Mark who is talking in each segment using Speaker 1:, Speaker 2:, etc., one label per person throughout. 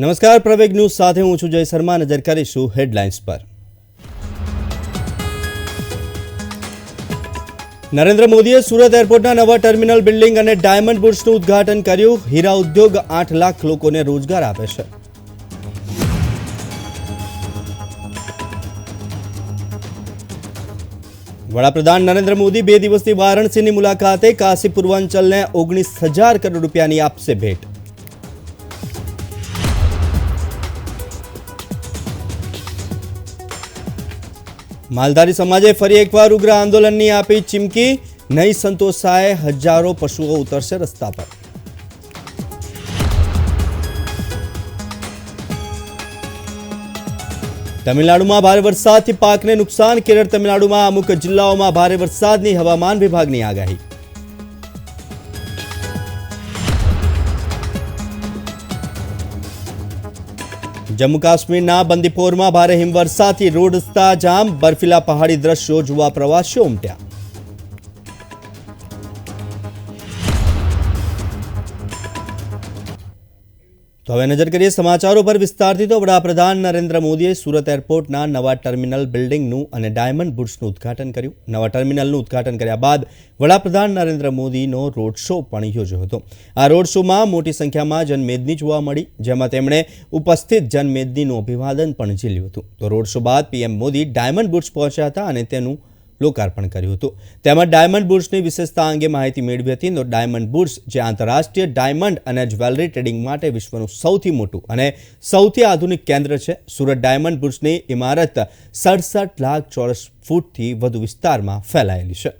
Speaker 1: નમસ્કાર, પ્રવેગ ન્યૂઝ સાથે હું છું જય શર્મા નજર કરીશું હેડલાઇન્સ પર. નરેન્દ્ર મોદીએ સુરત એરપોર્ટના નવા ટર્મિનલ બિલ્ડિંગ અને ડાયમંડ બુટ્સનું ઉદ્ઘાટન કર્યું. હીરા ઉદ્યોગ આઠ લાખ લોકોને રોજગાર આપે છે. વડાપ્રધાન નરેન્દ્ર મોદી બે દિવસની વારાણસીની મુલાકાતે કાશી પૂર્વાંચલને ઓગણીસ હજાર કરોડ રૂપિયાની આપશે ભેટ. માલધારી સમાજે ફરી એકવાર ઉગ્ર આંદોલનની આપી ચીમકી. નહીં સંતોષાય હજારો પશુઓ ઉતરશે રસ્તા પર. તમિલનાડુમાં ભારે વરસાદથી પાકને નુકસાન. કેરળ, તમિલનાડુમાં અમુક જિલ્લાઓમાં ભારે વરસાદની હવામાન વિભાગની આગાહી. જમ્મુ કાશ્મીરના બંદીપોરમાં ભારે હિમવર્ષાથી રોડ રસ્તા જામ બર્ફીલા પહાડી દ્રશ્યો જોવા પ્રવાસીઓ ઉમટ્યા. તો હવે નજર કરીએ સમાચારો પર વિસ્તારથી તો વડાપ્રધાન નરેન્દ્ર મોદીએ સુરત એરપોર્ટના નવા ટર્મિનલ બિલ્ડિંગનું અને ડાયમંડ બુટ્સનું ઉદ્ઘાટન કર્યું. નવા ટર્મિનલનું ઉદ્ઘાટન કર્યા બાદ વડાપ્રધાન નરેન્દ્ર મોદીનો રોડ શો પણ યોજ્યો હતો. આ રોડ શોમાં મોટી સંખ્યામાં જનમેદની જોવા મળી, જેમાં તેમણે ઉપસ્થિત જનમેદનીનું અભિવાદન પણ ઝીલ્યું હતું. તો રોડ શો બાદ પીએમ મોદી ડાયમંડ બુટ્સ પહોંચ્યા હતા અને તેનું લોકાર્પણ કર્યું હતું. તેમાં ડાયમંડ બુર્સની વિશેષતા અંગે માહિતી મેળવી હતી. તો ડાયમંડ બુર્સ, જે આંતરરાષ્ટ્રીય ડાયમંડ અને જ્વેલરી ટ્રેડિંગ માટે વિશ્વનું સૌથી મોટું અને સૌથી આધુનિક કેન્દ્ર છે, સુરત ડાયમંડ બુર્સની ઇમારત સડસઠ લાખ ચોરસ ફૂટથી વધુ વિસ્તારમાં ફેલાયેલી છે.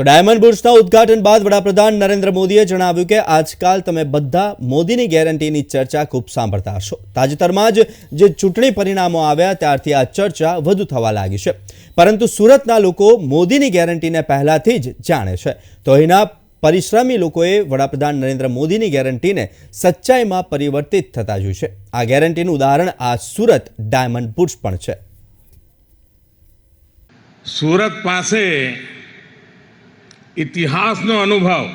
Speaker 1: તો ડાયમંડ બુર્સના ઉદ્ઘાટન બાદ વડાપ્રધાન નરેન્દ્ર મોદીએ જણાવ્યું કે આજકાલ તમે બધા મોદીની ગેરંટીની ચર્ચા ખૂબ સાંભળતા હશો. તાજેતરમાં જ જે ચૂંટણી પરિણામો આવ્યા ત્યારથી આ ચર્ચા વધુ થવા લાગી છે. પરંતુ સુરતના લોકો મોદીની ગેરંટીને પહેલાથી જ જાણે છે. તો અહીંના પરિશ્રમી લોકોએ વડાપ્રધાન નરેન્દ્ર મોદીની ગેરંટીને સચ્ચાઈમાં પરિવર્તિત થતા જોયું છે. આ ગેરંટીનું ઉદાહરણ આ સુરત ડાયમંડ બુર્સ પણ છે.
Speaker 2: સુરત પાસે ઇતિહાસનો અનુભવ.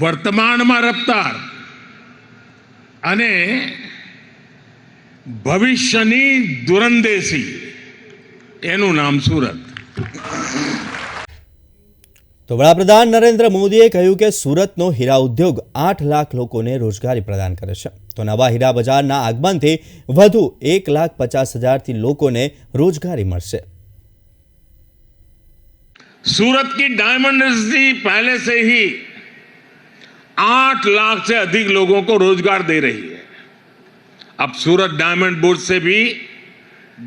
Speaker 2: વર્તમાનમાં રફતાર અને ભવિષ્યની દુરંદેશી એનું નામ સુરત.
Speaker 1: તો વડાપ્રધાન નરેન્દ્ર મોદીએ કહ્યું કે સુરતનો હીરા ઉદ્યોગ આઠ લાખ લોકોને રોજગારી પ્રદાન કરે છે. તો નવા હીરા બજારના આગમનથી વધુ એક લાખ પચાસ હજારથી લોકોને રોજગારી મળશે.
Speaker 2: सूरत की डायमंड इंडस्ट्री पहले से ही आठ लाख से अधिक लोगों को रोज़गार दे रही है। अब सूरत डायमंड बोर्ड से भी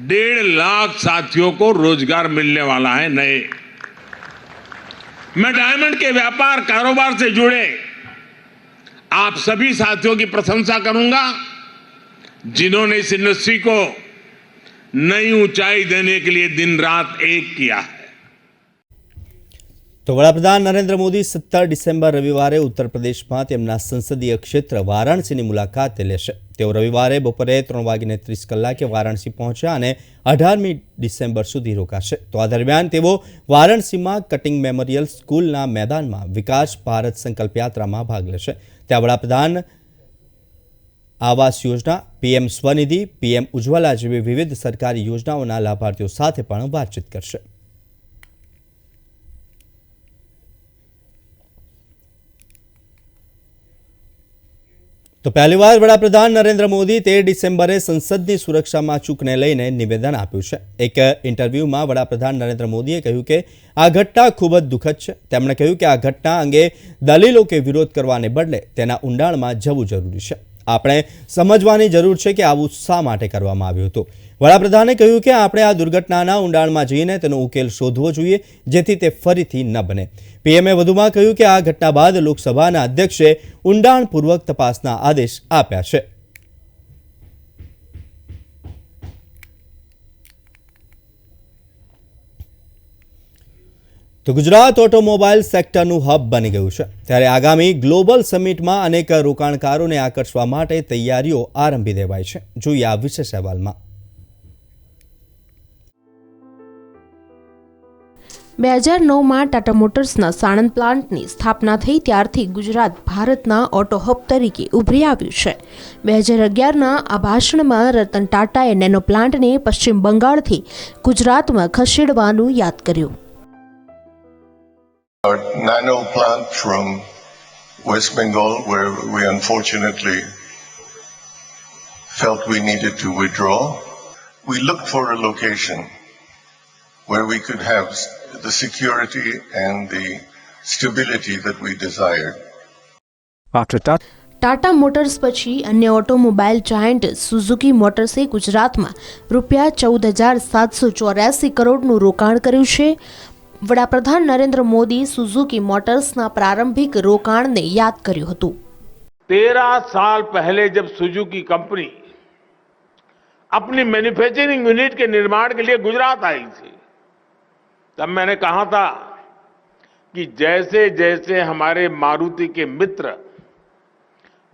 Speaker 2: डेढ़ लाख साथियों को रोज़गार मिलने वाला है नए। मैं डायमंड के व्यापार कारोबार से जुड़े आप सभी साथियों की प्रशंसा करूँगा, जिन्होंने इस इंडस्ट्री को नई ऊंचाई देने के लिए दिन रात एक किया है।
Speaker 1: તો વડાપ્રધાન નરેન્દ્ર મોદી સત્તર ડિસેમ્બર રવિવારે ઉત્તર પ્રદેશમાં તેમના સંસદીય ક્ષેત્ર વારાણસીની મુલાકાત લેશે. તેઓ રવિવારે બપોરે ત્રણ વાગીને ત્રીસ કલાકે વારાણસી પહોંચ્યા અને અઢારમી ડિસેમ્બર સુધી રોકાશે. તો આ દરમિયાન તેઓ વારાણસીમાં કટિંગ મેમોરિયલ સ્કૂલના મેદાનમાં વિકાસ ભારત સંકલ્પ યાત્રામાં ભાગ લેશે. ત્યાં વડાપ્રધાન આવાસ યોજના, પીએમ સ્વનિધિ, પીએમ ઉજ્જવલા જેવી વિવિધ સરકારી યોજનાઓના લાભાર્થીઓ સાથે પણ વાતચીત કરશે. તો પહેલીવાર વડાપ્રધાન નરેન્દ્ર મોદી તેર ડિસેમ્બરે સંસદની સુરક્ષામાં ચૂકને લઈને નિવેદન આપ્યું છે. એક ઇન્ટરવ્યૂમાં વડાપ્રધાન નરેન્દ્ર મોદીએ કહ્યું કે, આ ઘટના ખૂબ જ દુઃખદ છે. તેમણે કહ્યું કે, આ ઘટના અંગે દલીલો કે વિરોધ કરવાને બદલે તેના ઊંડાણમાં જવું જરૂરી છે. આપણે સમજવાની જરૂર છે કે આવું શા માટે કરવામાં આવ્યું હતું. વડાપ્રધાને કહ્યું કે આપણે આ દુર્ઘટનાના ઊંડાણમાં જઈને તેનો ઉકેલ શોધવો જોઈએ, જેથી તે ફરીથી ન બને. પીએમએ વધુમાં કહ્યું કે આ ઘટના બાદ લોકસભાના અધ્યક્ષે ઊંડાણપૂર્વક તપાસના આદેશ આપ્યા છે. તો ગુજરાત ઓટોમોબાઈલ સેક્ટરનું હબ બની ગયું છે. ત્યારે આગામી ગ્લોબલ સમિટમાં અનેક રોકાણકારોને આકર્ષવા માટે તૈયારીઓ આરંભી દેવાઈ છે. જોઈએ આ વિશેષ અહેવાલમાં.
Speaker 3: બે હજાર નવમાં ટાટા મોટર્સના સાણંદ પ્લાન્ટની સ્થાપના થઈ ત્યારથી ગુજરાત ભારતના ઓટો હબ તરીકે ઉભરી આવ્યું છે. બે હજાર અગિયારના આ ભાષણમાં રતન ટાટાએ નેનો પ્લાન્ટને પશ્ચિમ બંગાળથી ગુજરાતમાં ખસેડવાનું યાદ કર્યું.
Speaker 4: Our nano plant from West Bengal, where we unfortunately felt we needed to withdraw. We looked for a location where we could have the security and the stability that we desired.
Speaker 5: After that,
Speaker 3: Tata Motors પછી અન્ય automobile giant Suzuki મોટર્સે ગુજરાતમાં રૂપિયા ચૌદ હજાર સાતસો ચોર્યાસી કરોડનું રોકાણ કર્યું છે વડાપ્રધાન નરેન્દ્ર મોદી સુઝુકી મોટર્સના પ્રારંભિક રોકાણને યાદ કર્યું હતું
Speaker 2: तेरह साल पहले जब सुजुकी कंपनी अपनी मैन्युफैक्चरिंग यूनिट के निर्माण के लिए गुजरात आई थी तब मैंने कहा था कि जैसे जैसे हमारे मारुति के मित्र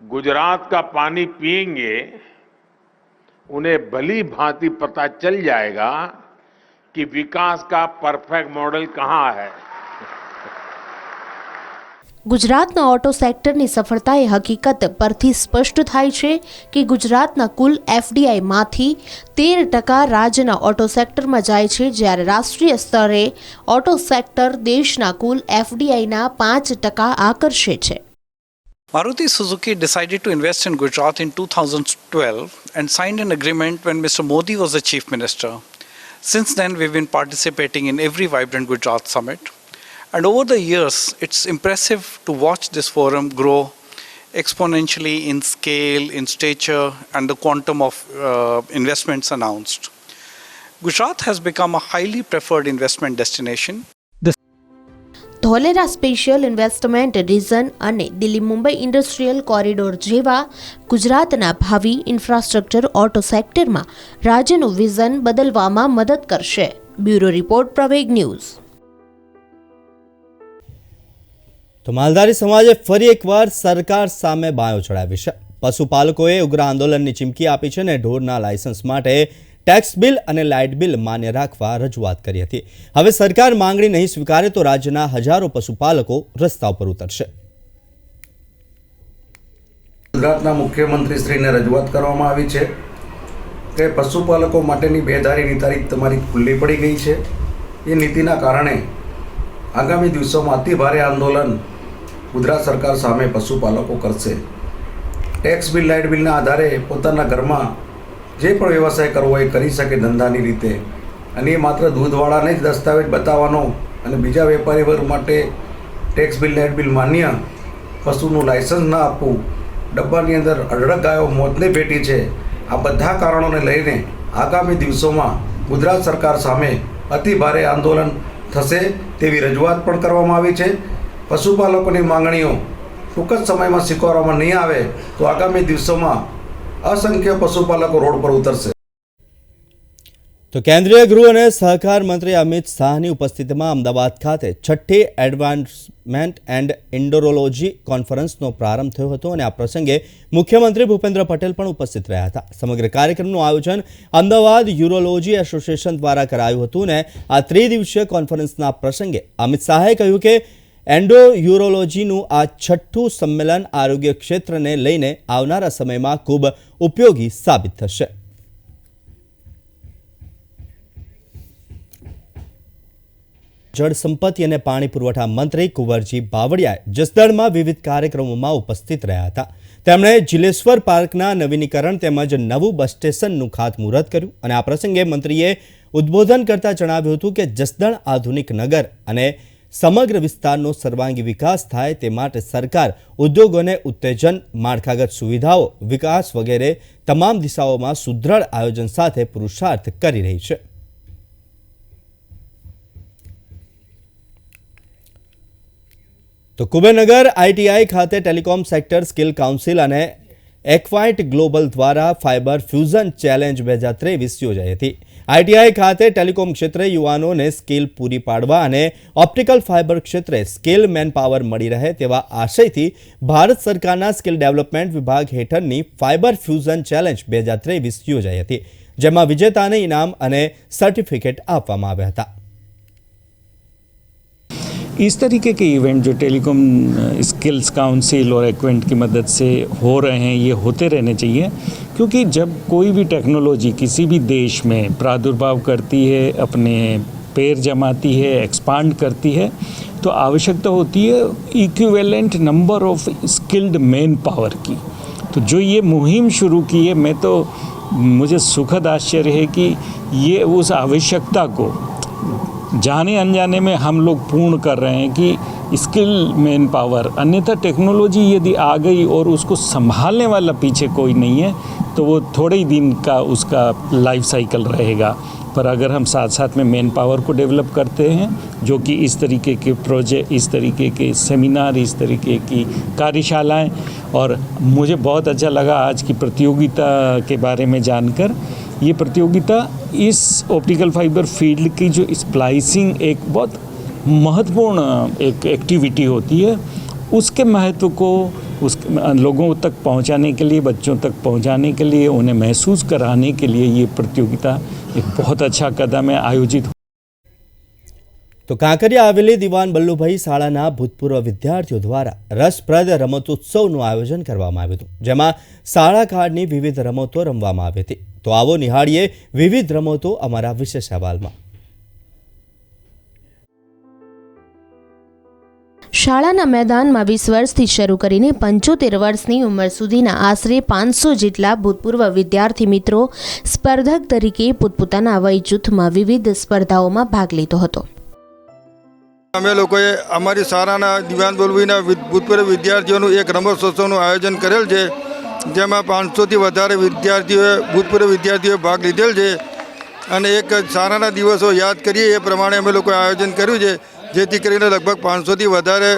Speaker 2: गुजरात का पानी पिएंगे उन्हें भली भांति पता चल जाएगा कि विकास का परफेक्ट मॉडल कहाँ है
Speaker 3: ગુજરાતના ઓટો સેક્ટરની સફળતા એ હકીકત પરથી સ્પષ્ટ થાય છે કે ગુજરાતના કુલ એફડીઆઈમાંથી તેર ટકા રાજ્યના ઓટો સેક્ટરમાં જાય છે જ્યારે રાષ્ટ્રીય સ્તરે ઓટો સેક્ટર દેશના કુલ એફડીઆઈના પાંચ ટકા આકર્ષે છે
Speaker 6: Maruti Suzuki decided to invest in Gujarat in 2012 and signed an agreement when Mr. Modi was the chief minister. Since then, we've been participating in every Vibrant Gujarat summit. And over the years, it's impressive to watch this forum grow exponentially in scale, in stature, and the quantum of uh, investments announced. Gujarat has become a highly preferred investment destination.
Speaker 3: Dholera special investment region અને Delhi Mumbai industrial corridor જેવા ગુજરાતના ભાવિ infrastructure auto સેક્ટરમાં રાજ્યનું vision બદલવામાં મદદ કરશે. Bureau report, Praveg news.
Speaker 1: તો માલધારી સમાજે ફરી એકવાર સરકાર સામે બાયો ચડાવી છે. પશુપાલકોએ ઉગ્ર આંદોલનની ચીમકી આપી છે અને ઢોરના લાયસન્સ માટે ટેક્સ બિલ અને લાઇટ બિલ માન્ય રાખવા રજૂઆત કરી હતી. હવે સરકાર માંગણી નહીં સ્વીકારે તો રાજ્યના હજારો પશુપાલકો રસ્તા ઉપર ઉતરશે.
Speaker 7: ગુજરાતના મુખ્યમંત્રીશ્રીને રજૂઆત કરવામાં આવી છે કે પશુપાલકો માટેની બેધારીની તારીખ તમારી ખુલ્લી પડી ગઈ છે. એ નીતિના કારણે આગામી દિવસોમાં અતિ ભારે આંદોલન ગુજરાત સરકાર સામે પશુપાલકો કરશે. ટેક્સ બિલ, લાઇટ બિલના આધારે પોતાના ઘરમાં જે પણ વ્યવસાય કરવો એ કરી શકે ધંધાની રીતે. અને એ માત્ર દૂધવાળાને જ દસ્તાવેજ બતાવવાનો અને બીજા વેપારી વર્ગ માટે ટેક્સ બિલ લાઇટ બિલ માન્ય પશુનું લાયસન્સ ના આપવું. ડબ્બાની અંદર અઢળક ગાયો મોતને ભેટી છે. આ બધા કારણોને લઈને આગામી દિવસોમાં ગુજરાત સરકાર સામે અતિ ભારે આંદોલન થશે તેવી રજૂઆત પણ કરવામાં આવી છે. પશુપાલકોની માંગણીઓ ટૂંક જ સમયમાં સ્વીકારવામાં નહીં આવે તો આગામી દિવસોમાં અસંખ્ય પશુપાલકો રોડ પર ઉતરશે.
Speaker 1: તો કેન્દ્રીય ગૃહ અને સહકાર મંત્રી અમિત શાહની ઉપસ્થિતિમાં અમદાવાદ ખાતે છઠ્ઠી એડવાન્સમેન્ટ એન્ડ ઇન્ડોરોલોજી કોન્ફરન્સનો પ્રારંભ થયો હતો અને આ પ્રસંગે મુખ્યમંત્રી ભૂપેન્દ્ર પટેલ પણ ઉપસ્થિત રહ્યા હતા. સમગ્ર કાર્યક્રમનું આયોજન અમદાવાદ યુરોલોજી એસોસિએશન દ્વારા કરાયું હતું અને આ ત્રિદિવસીય કોન્ફરન્સના પ્રસંગે અમિત શાહે કહ્યું કે એન્ડો યુરોલોજીનું આ છઠ્ઠું સંમેલન આરોગ્ય ક્ષેત્રને લઈને આવનારા સમયમાં ખૂબ ઉપયોગી સાબિત થશે. જળ સંપત્તિ અને પાણી પુરવઠા મંત્રી કુંવરજી બાવળિયાએ જસદણમાં વિવિધ કાર્યક્રમોમાં ઉપસ્થિત રહ્યા હતા. તેમણે જિલેશ્વર પાર્કના નવીનીકરણ તેમજ નવું બસ સ્ટેશનનું ખાતમુહૂર્ત કર્યું અને આ પ્રસંગે મંત્રીએ ઉદ્બોધન કરતા જણાવ્યું હતું કે જસદણ આધુનિક નગર અને સમગ્ર વિસ્તારનો સર્વાંગી વિકાસ થાય તે માટે સરકાર ઉદ્યોગોને ઉત્તેજન, માળખાગત સુવિધાઓ, વિકાસ વગેરે તમામ દિશાઓમાં સુદૃઢ આયોજન સાથે પુરુષાર્થ કરી રહી છે. તો કુબેનગર આઈટીઆઈ ખાતે ટેલિકોમ સેક્ટર સ્કિલ કાઉન્સિલ અને એક્વાઇટ ગ્લોબલ દ્વારા ફાઇબર ફ્યુઝન ચેલેન્જ બે હજાર ત્રેવીસ યોજાઈ હતી. આઈટીઆઈ ખાતે ટેલિકોમ ક્ષેત્રે યુવાનોને સ્કિલ પૂરી પાડવા અને ઓપ્ટિકલ ફાઇબર ક્ષેત્રે સ્કિલ મેન પાવર મળી રહે તેવા આશયથી ભારત સરકારના સ્કિલ ડેવલપમેન્ટ વિભાગ હેઠળની ફાઇબર ફ્યુઝન ચેલેન્જ બે હજાર ત્રેવીસ યોજાઈ હતી, જેમાં વિજેતાને ઇનામ અને સર્ટિફિકેટ આપવામાં આવ્યા હતા.
Speaker 8: इस तरीके के इवेंट जो टेलीकॉम स्किल्स काउंसिल और एक्वेंट की मदद से हो रहे हैं, ये होते रहने चाहिए। क्योंकि जब कोई भी टेक्नोलॉजी किसी भी देश में प्रादुर्भाव करती है, अपने पैर जमाती है एक्सपांड करती है तो आवश्यकता होती है equivalent number of skilled man power की। तो जो ये मुहिम शुरू की है, मैं तो मुझे सुखद आश्चर्य है कि ये उस आवश्यकता को जाने अनजाने में हम लोग पूर्ण कर रहे हैं कि स्किल मैन पावर, अन्यथा टेक्नोलॉजी यदि आ गई और उसको संभालने वाला पीछे कोई नहीं है तो वो थोड़े ही दिन का उसका लाइफ साइकिल रहेगा। पर अगर हम साथ साथ में मैन पावर को डेवलप करते हैं, जो कि इस तरीके के प्रोजेक्ट इस तरीके के सेमिनार इस तरीके की कार्यशालाएँ, और मुझे बहुत अच्छा लगा आज की प्रतियोगिता के बारे में जानकर। ये प्रतियोगिता इस ऑप्टिकल फाइबर फ़ील्ड की जो स्प्लाइसिंग एक बहुत महत्वपूर्ण एक एक्टिविटी होती है, उसके महत्व को उस लोगों तक पहुंचाने के लिए बच्चों तक पहुंचाने के लिए उन्हें महसूस कराने के लिए ये प्रतियोगिता एक बहुत अच्छा कदम है आयोजित
Speaker 1: તો કાંકરિયા આવેલી દિવાન બલ્લુભાઈ શાળાના ભૂતપૂર્વ વિદ્યાર્થીઓ દ્વારા રસપ્રદ રમતોત્સવનું આયોજન કરવામાં આવ્યું હતું જેમાં શાળા કાળની વિવિધ રમતો રમવામાં આવી હતી તો આવો નિહાળીએ વિવિધ રમતો અમારા વિશેષ અહેવાલમાં
Speaker 3: શાળાના મેદાનમાં વીસ વર્ષથી શરૂ કરીને પંચોતેર વર્ષની ઉંમર સુધીના આશરે પાંચસો જેટલા ભૂતપૂર્વ વિદ્યાર્થી મિત્રો સ્પર્ધક તરીકે પોતપોતાના વય જૂથમાં વિવિધ સ્પર્ધાઓમાં ભાગ લીધો હતો.
Speaker 9: અમે લોકોએ અમારી શાળાના દિવાન બોલવીના ભૂતપૂર્વ વિદ્યાર્થીઓનું એક રમતોત્સવનું આયોજન કરેલ છે, જેમાં પાંચસોથી વધારે વિદ્યાર્થીઓએ, ભૂતપૂર્વ વિદ્યાર્થીઓએ ભાગ લીધેલ છે. અને એક શાળાના દિવસો યાદ કરીએ એ પ્રમાણે અમે લોકોએ આયોજન કર્યું છે. જેથી કરીને લગભગ પાંચસોથી વધારે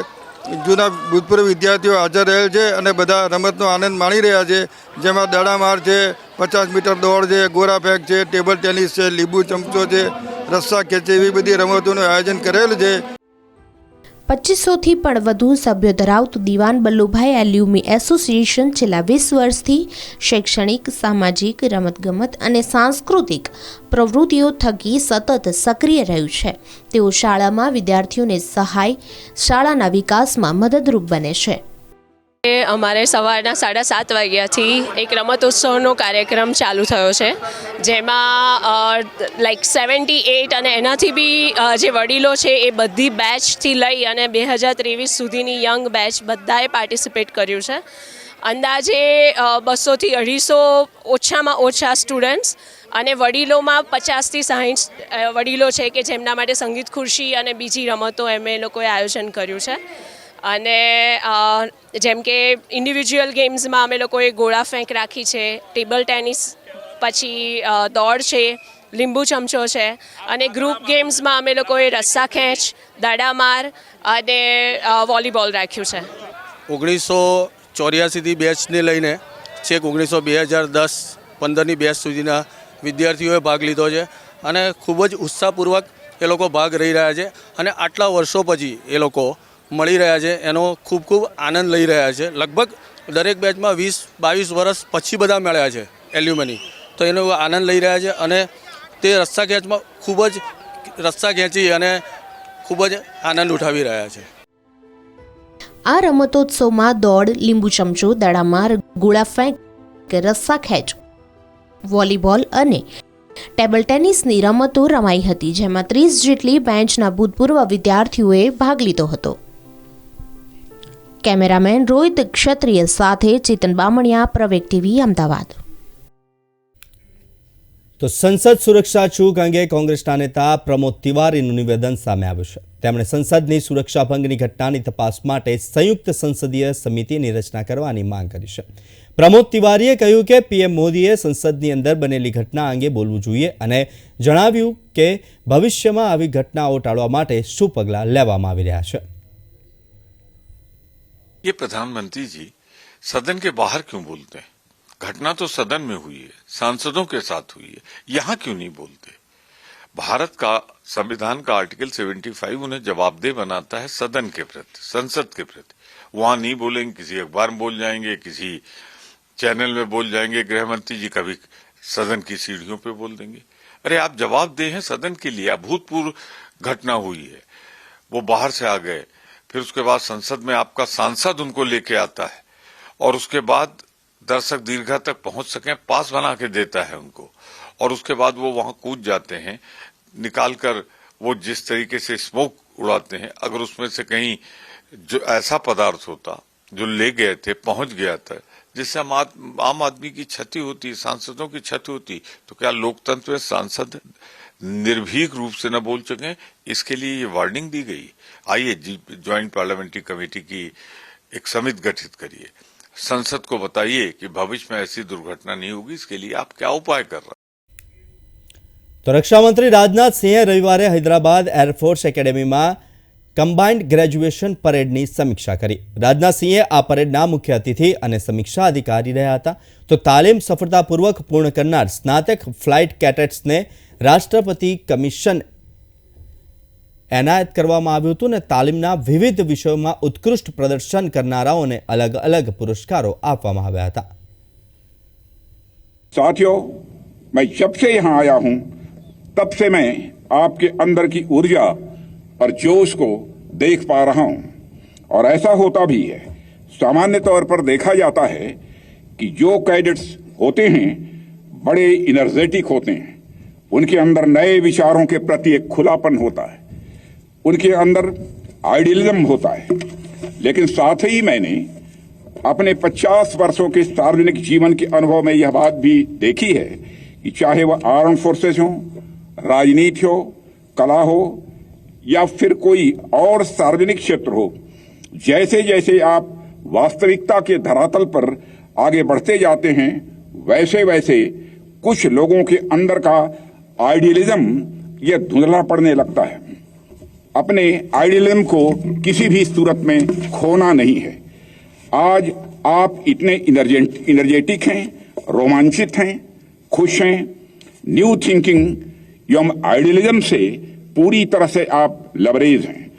Speaker 9: જૂના ભૂતપૂર્વ વિદ્યાર્થીઓ હાજર રહેલ છે અને બધા રમતનો આનંદ માણી રહ્યા છે. જેમાં દડામાર છે, પચાસ મીટર દોડ છે, ગોરા ફેંક છે, ટેબલ ટેનિસ છે, લીંબુ ચમચો છે, રસ્સા ખેંચે એવી બધી રમતોનું આયોજન કરેલ છે.
Speaker 3: પચીસોથી પણ વધુ સભ્યો ધરાવતું દિવાન બલ્લુભાઈ એલ્યુમી એસોસિએશન છેલ્લા વીસ વર્ષથી શૈક્ષણિક, સામાજિક, રમતગમત અને સાંસ્કૃતિક પ્રવૃત્તિઓ થકી સતત સક્રિય રહ્યું છે. તેઓ શાળામાં વિદ્યાર્થીઓને સહાય, શાળાના વિકાસમાં મદદરૂપ બને છે.
Speaker 10: અમારે સવારના સાડા સાત વાગ્યાથી એક રમતોત્સવનો કાર્યક્રમ ચાલુ થયો છે, જેમાં લાઈક સેવન્ટી એઇટ અને એનાથી બી જે વડીલો છે એ બધી બેચથી લઈ અને બે હજાર ત્રેવીસ સુધીની યંગ બેચ બધાએ પાર્ટિસિપેટ કર્યું છે. અંદાજે બસોથી અઢીસો ઓછામાં ઓછા સ્ટુડન્ટ્સ અને વડીલોમાં પચાસથી સાહીઠ વડીલો છે કે જેમના માટે સંગીત ખુરશી અને બીજી રમતો એમ એ લોકોએ આયોજન કર્યું છે. અને જેમ કે ઇન્ડિવિજ્યુઅલ ગેમ્સમાં અમે લોકોએ ગોળા ફેંક રાખી છે ટેબલ ટેનિસ પછી દોડ છે, લીંબુ ચમચો છે, અને ગ્રુપ ગેમ્સમાં અમે લોકોએ રસ્સા ખેંચ દાડામાર અને વોલીબોલ રાખ્યું છે.
Speaker 11: ઓગણીસો ચોર્યાસીથી બેચને લઈને છેક ઓગણીસો બે હજાર દસ પંદરની બેચ સુધીના વિદ્યાર્થીઓએ ભાગ લીધો છે અને ખૂબ જ ઉત્સાહપૂર્વક એ લોકો ભાગ રહી રહ્યા છે અને આટલા વર્ષો પછી એ લોકો મળી રહ્યા છે, એનો ખૂબ ખૂબ આનંદ લઈ રહ્યા છે. લગભગ દરેક બેચમાં વીસ, બાવીસ વર્ષ પછી બધા મળ્યા છે એલ્યુમની. તો એનો આનંદ લઈ રહ્યા છે અને તે રસ્સા ખેંચમાં ખૂબ જ રસ્સા ખેંચી અને ખૂબ જ આનંદ ઉઠાવી રહ્યા છે.
Speaker 3: આ રમતોત્સવમાં દોડ, લીંબુ ચમચો, દડામાર, ગોળા ફેંક રસ્સા ખેંચ, વોલીબોલ અને ટેબલ ટેનિસની રમતો રમાઈ હતી, જેમાં ત્રીસ જેટલી બેન્ચના ભૂતપૂર્વ વિદ્યાર્થીઓએ ભાગ લીધો હતો. કેમેરામેન રોહિત ક્ષત્રિય સાથે ચેતન બામણિયા, પ્રવેગ ટીવી, અમદાવાદ.
Speaker 1: તો સંસદ સુરક્ષા ચૂક અંગે કોંગ્રેસના નેતા પ્રમોદ તિવારીનું નિવેદન સામે આવ્યું છે. તેમણે સંસદની સુરક્ષા ભંગની ઘટનાની તપાસ માટે સંયુક્ત સંસદીય સમિતિની રચના કરવાની માંગ કરી છે. પ્રમોદ તિવારીએ કહ્યું કે પીએમ મોદીએ સંસદની અંદર બનેલી ઘટના અંગે બોલવું જોઈએ અને જણાવ્યું કે ભવિષ્યમાં આવી ઘટનાઓ ટાળવા માટે શું પગલાં લેવામાં આવી રહ્યા છે.
Speaker 12: ये प्रधानमंत्री जी, सदन के बाहर क्यों बोलते हैं? घटना तो सदन में हुई है, सांसदों के साथ हुई है, यहाँ क्यों नहीं बोलते? भारत का, संविधान का आर्टिकल 75 उन्हें जवाबदेह बनाता है सदन के प्रति, संसद के प्रति। वहाँ नहीं बोलेंगे, किसी अखबार में बोल जाएँगे, किसी चैनल में बोल जाएँगे गृह मंत्री जी कभी सदन की सीढ़ियों पे बोल देंगे। अरे आप जवाब दे हैं सदन के लिए, अभूतपूर्व घटना हुई है। वो बाहर से आ गए फिर उसके बाद संसद में आपका सांसद उनको लेके आता है और उसके बाद दर्शक दीर्घा तक पहुँच सके, पास बना के देता है उनको। और उसके बाद वो वहाँ कूद जाते हैं निकाल कर वो जिस तरीके से स्मोक उड़ाते हैं, अगर उसमें से कहीं जो ऐसा पदार्थ होता, जो ले गए थे, पहुँच गया था, जिससे आम आदमी की क्षति होती, सांसदों की क्षति होती तो क्या लोकतंत्र में सांसद निर्भीक रूप से न बोल सकें? इसके लिए ये वार्निंग दी गई। आइए ज्वाइंट पार्लियामेंट्री कमेटी की एक समिति गठित करिए संसद को बताइए कि भविष्य में ऐसी दुर्घटना नहीं होगी इसके लिए आप क्या उपाय कर रहे हैं
Speaker 1: તો રક્ષામંત્રી રાજનાથ સિંહે રવિવારે હૈદરાબાદ એરફોર્સ એકેડેમીમાં કમ્બાઇન્ડ ગ્રેજ્યુએશન પરેડની સમીક્ષા કરી રાજનાથ સિંહે આ પરેડના મુખ્ય અતિથિ અને સમીક્ષા અધિકારી રહ્યા હતા તો તાલીમ સફળતાપૂર્વક પૂર્ણ કરનાર સ્નાતક ફ્લાઇટ કેટેટ્સને રાષ્ટ્રપતિ કમિશન એનાયત કરવામાં આવ્યું હતું અને તાલીમના વિવિધ વિષયોમાં ઉત્કૃષ્ટ પ્રદર્શન કરનારાઓને અલગ અલગ પુરસ્કારો આપવામાં આવ્યા હતા
Speaker 13: साथियों मैं जब से यहां आया हूं तब से मैं आपके अंदर की ऊर्जा और जोश को देख पा रहा हूं और ऐसा होता भी है सामान्य तौर पर देखा जाता है कि जो कैडेट्स होते हैं बड़े इनर्जेटिक होते हैं उनके अंदर नए विचारों के प्रति एक खुलापन होता है उनके अंदर आइडियलिज्म होता है। लेकिन साथ ही मैंने अपने 50 वर्षों के सार्वजनिक जीवन के अनुभव में यह बात भी देखी है कि चाहे वह आर्म फोर्सेस हो, राजनीति हो, कला हो, या फिर कोई और सार्वजनिक क्षेत्र हो जैसे जैसे आप वास्तविकता के धरातल पर आगे बढ़ते जाते हैं वैसे वैसे कुछ लोगों के अंदर का आइडियलिज्म यह धुंधला पड़ने लगता है। अपने आइडियलिज्म को किसी भी सूरत में खोना नहीं है। आज आप इतने इनर्जेटिक हैं, रोमांचित हैं, खुश हैं। न्यू थिंकिंग एवं आइडियलिज्म से पूरी तरह से आप लबरेज हैं।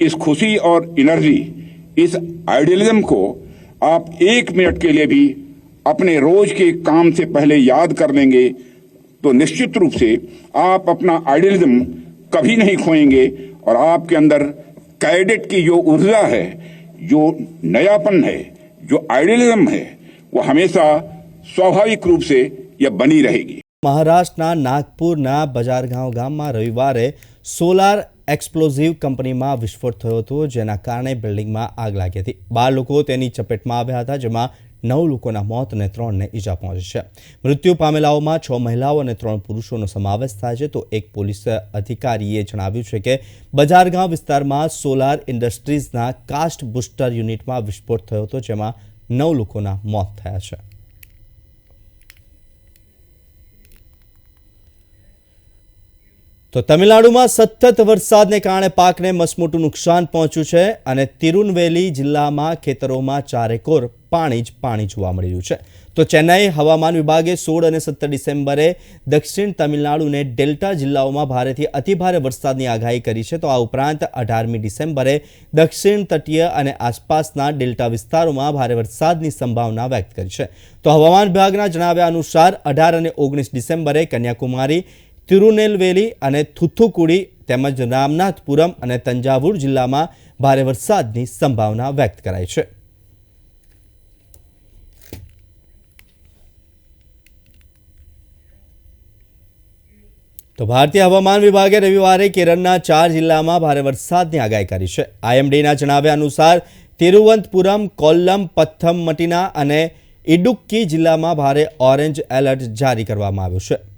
Speaker 13: इस खुशी और एनर्जी इस आइडियलिज्म को आप एक मिनट के लिए भी अपने रोज के काम से पहले याद कर लेंगे तो निश्चित रूप से आप अपना आइडियलिज्म कभी नहीं खोएँगे और आपके अंदर कैडेट की जो ऊर्जा है जो नयापन है जो आइडियलिज्म है वो हमेशा स्वाभाविक रूप से यह बनी रहेगी
Speaker 1: મહારાષ્ટ્રના નાગપુરના બજારગાંવ ગામમાં રવિવારે સોલાર એક્સપ્લોઝિવ કંપનીમાં વિસ્ફોટ થયો હતો જેના કારણે બિલ્ડિંગમાં આગ લાગી હતી બાર લોકો તેની ચપેટમાં આવ્યા હતા જેમાં નવ લોકોના મોત અને ત્રણને ઈજા પહોંચી છે મૃત્યુ પામેલાઓમાં છ મહિલાઓ અને ત્રણ પુરુષોનો સમાવેશ થાય છે. તો એક પોલીસ અધિકારીએ જણાવ્યું છે કે બજારગાંવ વિસ્તારમાં સોલાર ઇન્ડસ્ટ્રીઝના કાસ્ટ બુસ્ટર યુનિટમાં વિસ્ફોટ થયો હતો, જેમાં નવ લોકોના મોત થયા છે. તો તમિલનાડુમાં સતત વરસાદને કારણે પાકને મસમોટું નુકસાન પહોંચ્યું છે અને તિરુનવેલી જિલ્લામાં ખેતરોમાં ચારેકોર પાણી જ પાણી જોવા મળી રહ્યું છે. તો ચેન્નાઈ હવામાન વિભાગે સોળ અને સત્તર ડિસેમ્બરે દક્ષિણ તમિલનાડુને ડેલ્ટા જિલ્લાઓમાં ભારેથી અતિભારે વરસાદની આગાહી કરી છે. તો આ ઉપરાંત અઢારમી ડિસેમ્બરે દક્ષિણ તટીય અને આસપાસના ડેલ્ટા વિસ્તારોમાં ભારે વરસાદની સંભાવના વ્યક્ત કરી છે. તો હવામાન વિભાગના જણાવ્યા અનુસાર અઢાર અને ઓગણીસ ડિસેમ્બરે કન્યાકુમારી તિરુનેલવેલી અને થુથુકુડી તેમજ રામનાથપુરમ અને તંજાવુર જિલ્લામાં ભારે વરસાદની સંભાવના વ્યક્ત કરાઈ છે. તો ભારતીય હવામાન વિભાગે રવિવારે કેરળના ચાર જિલ્લામાં ભારે વરસાદની આગાહી કરી છે. આઈએમડીના જણાવ્યા અનુસાર તિરુવંતપુરમ, કોલ્લમ, પથ્થમમટીના અને ઇડુક્કી જિલ્લામાં ભારે ઓરેન્જ એલર્ટ જારી કરવામાં આવ્યું છે.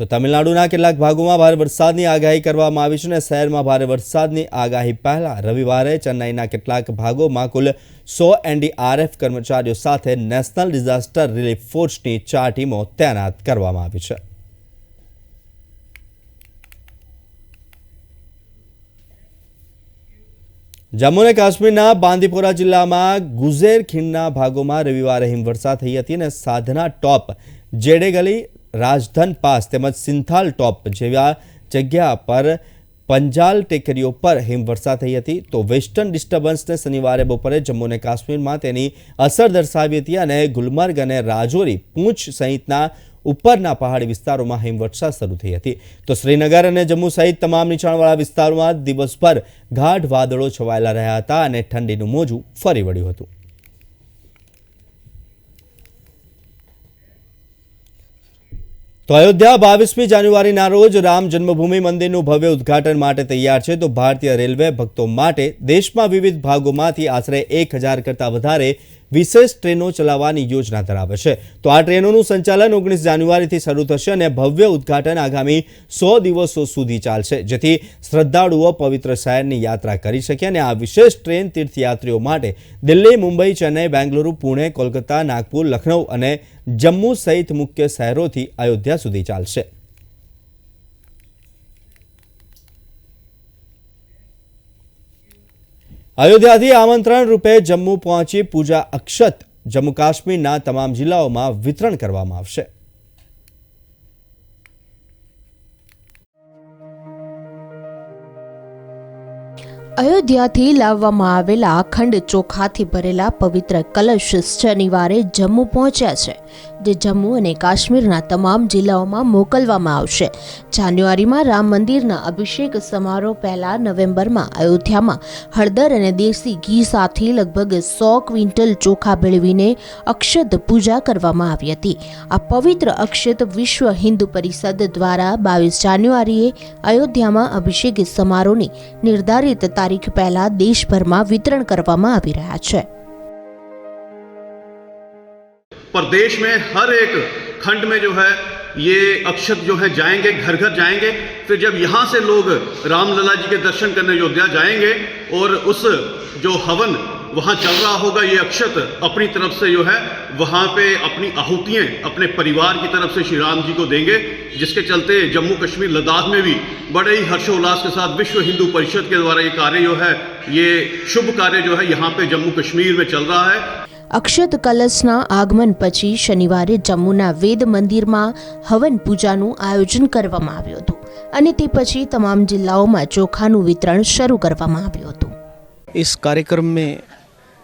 Speaker 1: તો તમિલનાડુના કેટલાક ભાગોમાં ભારે વરસાદની આગાહી કરવામાં આવી છે અને શહેરમાં ભારે વરસાદની આગાહી પહેલા રવિવારે ચેન્નાઈના કેટલાક ભાગોમાં કુલ સો એનડીઆરએફ કર્મચારીઓ સાથે નેશનલ ડિઝાસ્ટર રિલીફ ફોર્સની ચાર ટીમો તૈનાત કરવામાં આવી છે. જમ્મુ અને કાશ્મીરના બાંદીપોરા જિલ્લામાં ગુઝેર ખીણના ભાગોમાં રવિવારે હિમવર્ષા થઈ હતી અને સાધના ટોપ જેડે ગલી રાજધન પાસ તેમજ સિંથાલ ટોપ જેવા જગ્યા પર પંજાલ ટેકરીઓ પર હિમવર્ષા થઈ હતી. તો વેસ્ટર્ન ડિસ્ટર્બન્સને શનિવારે બપોરે જમ્મુ અને કાશ્મીરમાં તેની અસર દર્શાવી હતી અને ગુલમર્ગ અને રાજૌરી પૂંછ સહિતના ઉપરના પહાડી વિસ્તારોમાં હિમવર્ષા શરૂ થઈ હતી. તો શ્રીનગર અને જમ્મુ સહિત તમામ નીચાણવાળા વિસ્તારોમાં દિવસભર ગાઢ વાદળો છવાયેલા રહ્યા હતા અને ઠંડીનું મોજું ફરી વળ્યું હતું. તો અયોધ્યા બાવીસમી જાન્યુઆરીના રોજ રામ જન્મભૂમિ મંદિરનું ભવ્ય ઉદ્ઘાટન માટે તૈયાર છે. તો ભારતીય રેલવે ભક્તો માટે દેશમાં વિવિધ ભાગોમાંથી આશરે એક હજાર કરતાં વધારે વિશેષ ટ્રેનો ચલાવવાની યોજના ધરાવે છે. તો આ ટ્રેનોનું સંચાલન ઓગણીસ જાન્યુઆરીથી શરૂ થશે અને ભવ્ય ઉદ્ઘાટન આગામી સો દિવસો સુધી ચાલશે, જેથી શ્રદ્ધાળુઓ પવિત્ર શહેરની યાત્રા કરી શકે અને આ વિશેષ ટ્રેન તીર્થયાત્રીઓ માટે દિલ્હી, મુંબઈ, ચેન્નઈ, બેંગલુરુ, પુણે, કોલકાતા, નાગપુર, લખનઉ અને જમ્મુ સહિત મુખ્ય શહેરોથી અયોધ્યા સુધી ચાલશે. અયોધ્યાથી આમંત્રણ રૂપે જમ્મુ પહોંચી પૂજા અક્ષત જમ્મુ કાશ્મીરના તમામ જિલ્લાઓમાં વિતરણ કરવામાં આવશે.
Speaker 3: અયોધ્યાથી લાવવામાં આવેલા અખંડ ચોખાથી ભરેલા પવિત્ર કલશ શનિવારે જમ્મુ પહોંચ્યા છે. જે જમ્મુ અને કાશ્મીરના તમામ જિલ્લાઓમાં મોકલવામાં આવશે. જાન્યુઆરીમાં રામ મંદિરના અભિષેક સમારોહ પહેલા નવેમ્બરમાં અયોધ્યામાં. હળદર અને દેશી ઘી સાથે લગભગ સો ક્વિન્ટલ ચોખા ભેળવીને અક્ષત પૂજા કરવામાં આવી હતી. આ પવિત્ર અક્ષત વિશ્વ હિન્દુ પરિષદ દ્વારા બાવીસ જાન્યુઆરીએ અયોધ્યામાં અભિષેક સમારોહની નિર્ધારિત તારીખ પહેલા દેશભરમાં વિતરણ કરવામાં આવી રહ્યા છે.
Speaker 14: पर देश में हर एक खंड में जो है, ये अक्षत जो है जाएँगे घर घर जाएँगे। फिर जब यहाँ से लोग रामलला जी के दर्शन करने अयोध्या जाएँगे और उस जो हवन, वहाँ चल रहा होगा ये अक्षत, अपनी तरफ़ से जो है, वहाँ पे अपनी आहुतियाँ अपने परिवार की तरफ़ से श्री राम जी को देंगे, जिसके चलते जम्मू कश्मीर लद्दाख में भी बड़े ही हर्षोल्लास के साथ विश्व हिंदू परिषद के द्वारा ये कार्य जो है, ये शुभ कार्य जो है यहाँ पे जम्मू कश्मीर में चल रहा है।
Speaker 3: અક્ષત કલશના આગમન પછી શનિવારે જમ્મુના વેદ મંદિરમાં હવન પૂજાનું આયોજન કરવામાં આવ્યું હતું અને તે પછી તમામ જિલ્લાઓમાં ચોખાનું વિતરણ શરૂ કરવામાં આવ્યું હતું
Speaker 15: इस कार्यक्रम में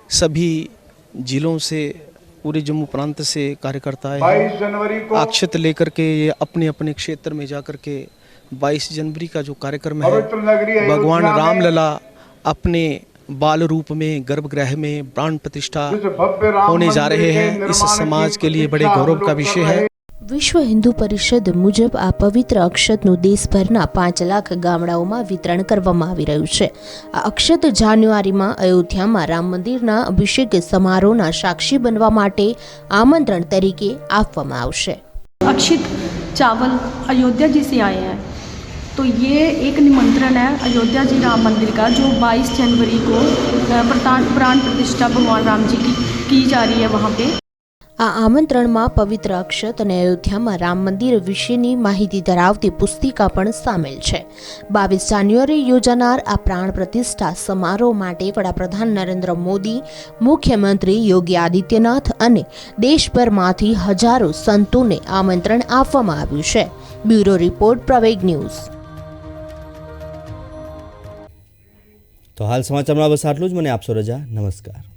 Speaker 15: सभी जिलों से पूरे जम्मू प्रांत से कार्यकर्ता आए हैं अक्षत लेकर के ये अपने अपने क्षेत्र में जाकर के 22 जनवरी का जो कार्यक्रम है भगवान रामलला अपने बाल रूप में गर्भगृह में प्राण प्रतिष्ठा होने जा रहे हैं इस समाज के लिए बड़े गौरव का विषय है
Speaker 3: વિશ્વ હિન્દુ પરિષદ મુજબ આ પવિત્ર અક્ષતનું દેશભરના પાંચ લાખ ગામડાઓમાં વિતરણ કરવામાં આવી રહ્યું છે આ અક્ષત જાન્યુઆરીમાં અયોધ્યામાં રામ મંદિરના અભિષેક સમારોહના સાક્ષી બનવા માટે આમંત્રણ તરીકે આપવામાં આવશે
Speaker 16: अक्षित चावल अयोध्या जी से आए हैं तो ये एक निमंत्रण है अयोध्या जी राम मंदिर का जो 22 जनवरी को अ, प्रतान प्राण प्रतिष्ठा भगवान राम जी की की जा रही है वहाँ पे
Speaker 3: આ આમંત્રણમાં પવિત્ર અક્ષત અને અયોધ્યામાં રામ મંદિર વિશેની માહિતી ધરાવતી પુસ્તિકા પણ સામેલ છે બાવીસ જાન્યુઆરી યોજાનાર આ પ્રાણ પ્રતિષ્ઠા સમારોહ માટે વડાપ્રધાન નરેન્દ્ર મોદી મુખ્યમંત્રી યોગી આદિત્યનાથ અને દેશભરમાંથી હજારો સંતોને આમંત્રણ આપવામાં આવ્યું છે બ્યુરો રિપોર્ટ પ્રવેગ ન્યૂઝ
Speaker 1: તો હાલ સમાચારમાં બસ આટલું જ. મને આપશો રજા. નમસ્કાર.